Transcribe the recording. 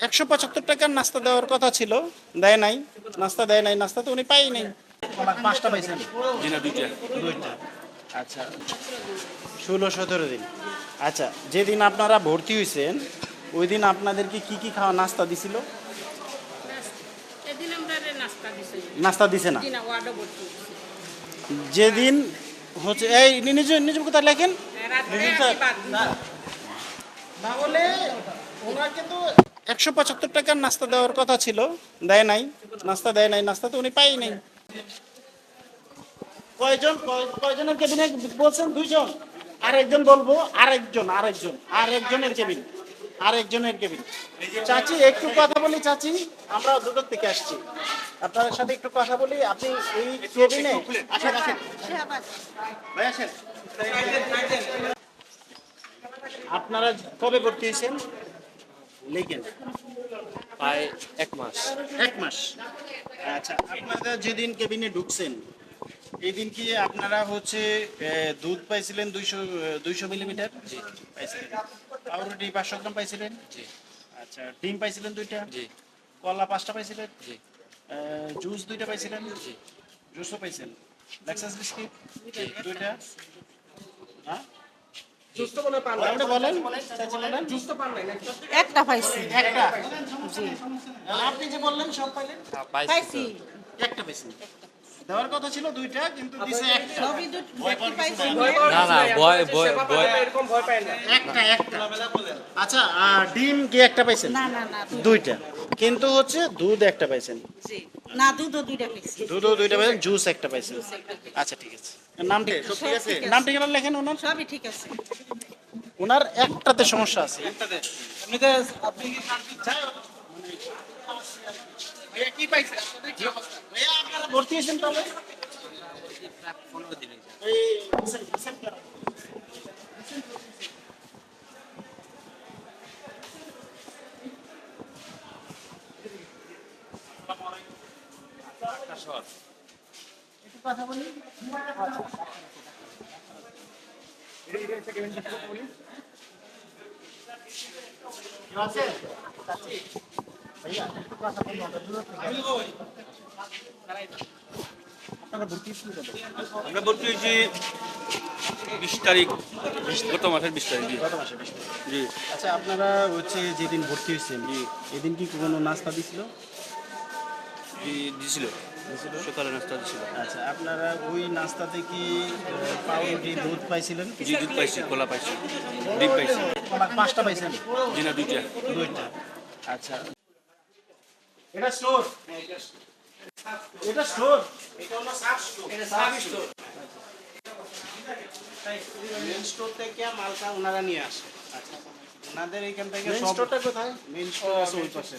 একশো পঁচাত্তর টাকার নাস্তা দেওয়ার কথা ছিল দেয় নাই নাস্তা দেয় নাই নাস্তা তো উনি পাই নাই। পাঁচটা পাইছেন। দুইটা। আচ্ছা। ষোলো সতেরো দিন। আচ্ছা যেদিন আপনারা ভর্তি হয়েছেন ওই দিন আপনাদেরকে কি কি খাওয়া নাস্তা দিছিল? এদিন আমরা রে নাস্তা নাস্তা দিছে না? দিন ওয়ার্ডও ভর্তি যেদিন হচ্ছে এই নিজে নিজের কথা লেখেন? রাত্রে লিখুন আমি স্যার। একশো পঁচাত্তর টাকার নাস্তা দেওয়ার কথা ছিল, দেয় নাই, নাস্তা দেয় নাই, নাস্তা তো উনি পাই নাই। কয়জন, কয়- কয়জনের কেবিনে বলছেন? দুইজন। আরেকজন বলব, আরেকজন আরেকজন, আরেকজনের কেবিন আরেকজনের কেবিন। চাচি, একটু কথা বলি চাচি, আমরা দুটোর থেকে আসছি। আপনার সাথে একটু কথা বলি, আপনি এই কেবিনে আপনারা কবে ভর্তি হয়েছেন? লিখেন? প্রায় এক মাস। এক মাস? আচ্ছা আপনারা যেদিন কেবিনে ঢুকছেন এই দিন কি আপনারা হচ্ছে দুধ পাইছিলেন দুইশো দুইশো মিলিমিটার জি। পাইছিলেন। পাউরুটি পাঁচশো গ্রাম পাইছিলেন? জি। আচ্ছা ডিম পাইছিলেন দুইটা? জি। কলা পাঁচটা পাইছিলেন? জি। জুস দুইটা পাইছিলেন? জি। জুসও পাইছেন। লেক্সাস বিস্কিট দুইটা? হ্যাঁ আপনি বলেন চাচি বলেন একটা পাইছি। একটা? আপনি যে বললেন সব পাইলেন? পাইছি। একটা দেওয়ার কথা ছিল দুইটা কিন্তু দিছে একটা। আচ্ছা ডিম কি একটা পাইছেন? না না না দুইটা। কিন্তু হচ্ছে দুধ একটা পাইছেন না দুধও দুইটা পাইছি দুধও দুইটা পাইছেন জুস একটা পাইছেন আচ্ছা ঠিক আছে নাম ঠিক সব ঠিক আছে। নাম ঠিকানা লেখেন ওনার সবই ঠিক আছে ওনার একটাতে সমস্যা আছে? চাচি? ভাইয়া। আপনারা ভর্তি হয়েছেন? আমরা ভর্তি হয়েছি বিশ তারিখ গত মাসের বিশ তারিখ জি। গত মাসে বিশ জি। আচ্ছা আপনারা হচ্ছে যেদিন ভর্তি হয়েছেন এদিন কি কোনো নাস্তা দিছিল। জি দিছিল সকালে নাস্তা দিছিল আচ্ছা আপনারা ওই নাস্তাতে কি পাউরুটি দুধ পাইছিলেন? জি দুধ পাইছি কলা পাইছি ডিম পাইছি। পাঁচটা পাইছেন? জি না দুইটা। দুইটা। আচ্ছা। এটা স্টোর। এটা স্টোর। এটা হলো সাব স্টোর। এটা সাব স্টোর মেন স্টোর থেকে মালটা ওনারা নিয়ে আসে। আচ্ছা। ওনাদের এখান থেকে মেন স্টোরটা কোথায়? মেন স্টোর আছে ওই পাশে।